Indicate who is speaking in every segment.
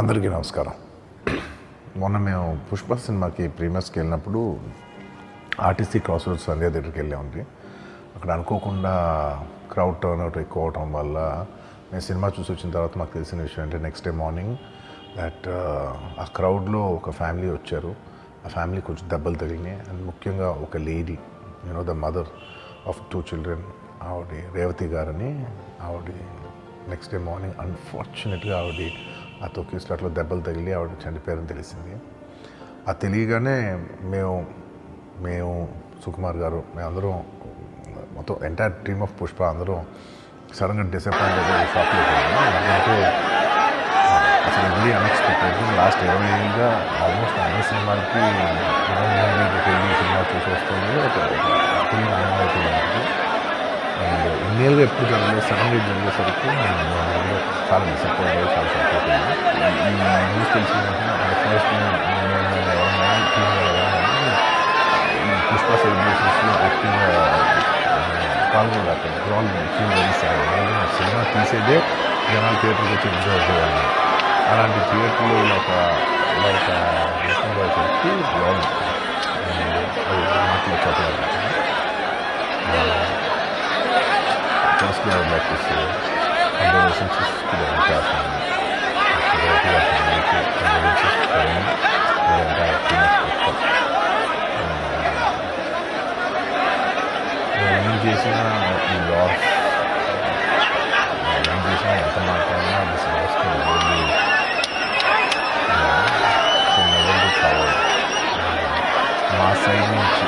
Speaker 1: అందరికీ నమస్కారం. మొన్న మేము పుష్ప సినిమాకి ప్రీమియర్స్కి వెళ్ళినప్పుడు ఆర్టీసీ క్రాస్ రోడ్ సంధ్యా దగ్గరికి వెళ్ళామండి అక్కడ అనుకోకుండా క్రౌడ్ టర్న్ అవుట్ ఎక్కువ అవటం వల్ల నేను సినిమా చూసి వచ్చిన తర్వాత మాకు తెలిసిన విషయం అంటే నెక్స్ట్ డే మార్నింగ్ దట్ ఆ క్రౌడ్లో ఒక ఫ్యామిలీ వచ్చారు. ఆ ఫ్యామిలీ కొంచెం దెబ్బలు తగిలినాయి. అండ్ ముఖ్యంగా ఒక lady you know the mother of two children ఆవిడ రేవతి గారని ఆవిడ నెక్స్ట్ డే మార్నింగ్ అన్ఫార్చునేట్గా ఆవిడ ఆ తొక్కి స్లాట్లో దెబ్బలు తగిలి ఆవిడ చనిపోయారని తెలిసింది. ఆ తెలియగానే మేము మేము సుకుమార్ గారు మేమందరం మొత్తం ఎంటైర్ టీమ్ ఆఫ్ పుష్ప అందరం సడన్గా డిసప్పాయింట్ అయిపోయి షాప్లో ఎందుకంటే అసలు వెళ్ళి అన్ఎక్స్పెక్టెడ్ లాస్ట్ ఇరవై ఏళ్ళుగా ఆల్మోస్ట్ అన్ని సినిమాలకి ఇన్నేళ్ళుగా ఎప్పుడు జరగలేదు ఇది జరిగేసరికి చాలా డిసప్పాయింట్ అయ్యి చాలా ఈ న్యూస్ తెలిసిన వెంటనే అంటే ఫస్ట్ పుష్ప సెలబ్రేషన్స్లో యాక్టివ్గా all feel very sad cinema తీసేదే జనాలు థియేటర్కి వచ్చి ఎంజాయ్ చేయాలి. అలాంటి థియేటర్లో ఇలా ఒక ఇలా ఒక Firstly, I would like to say condolences to the entire family. To the entire family, to condolences for me, to the entire team of Pushpa. నేను ఏం చేసినా ఈ లాస్ ఏం చేసినా ఎంత మాట్లాడినా this loss can never be can never be covered మా side నుంచి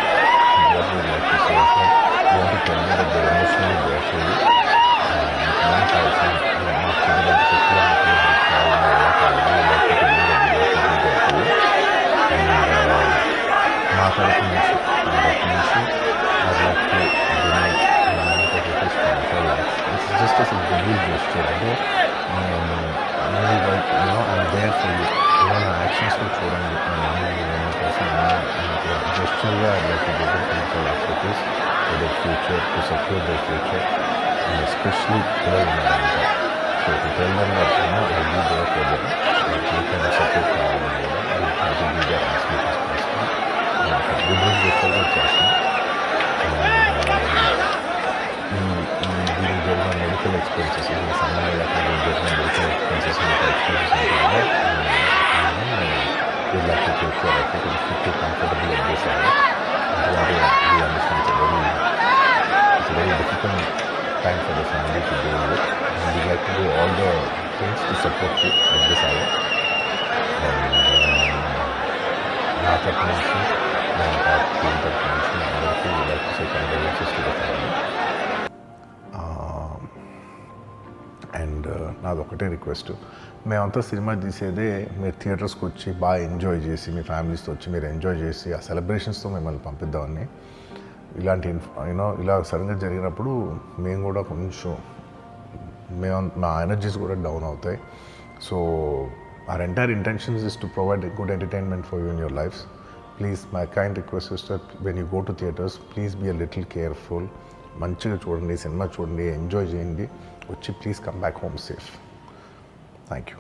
Speaker 1: children are motivated in philanthropies for their future, to secure their future, and especially poor in America. So to tell them that, you know, I'll be there for them, that they can support my own work, and try to be there as much as possible. And we bring the children just now. And, uh, during medical expenses, things to support you at this And నా తరపు నుంచి నా team తరపు నుంచి అందరికీ like say condolences to the family and నాది ఒకటే request. మేమంతా సినిమా తీసేదే మీరు థియేటర్స్కి వచ్చి బాగా ఎంజాయ్ చేసి మీ ఫ్యామిలీస్తో వచ్చి మీరు ఎంజాయ్ చేసి ఆ సెలబ్రేషన్స్తో మిమ్మల్ని పంపిద్దామని. ఇలాంటి యూనో ఇలా సడన్గా జరిగినప్పుడు మేము కూడా కొంచెం మేము మా ఎనర్జీస్ కూడా డౌన్ అవుతాయి so our entire intentions is to provide good entertainment for you in your life please my kind request sister when you go to theatres please be a little careful మంచిగా చూడండి cinema చూడండి enjoy చేయండి. వచ్చి please come back home safe thank you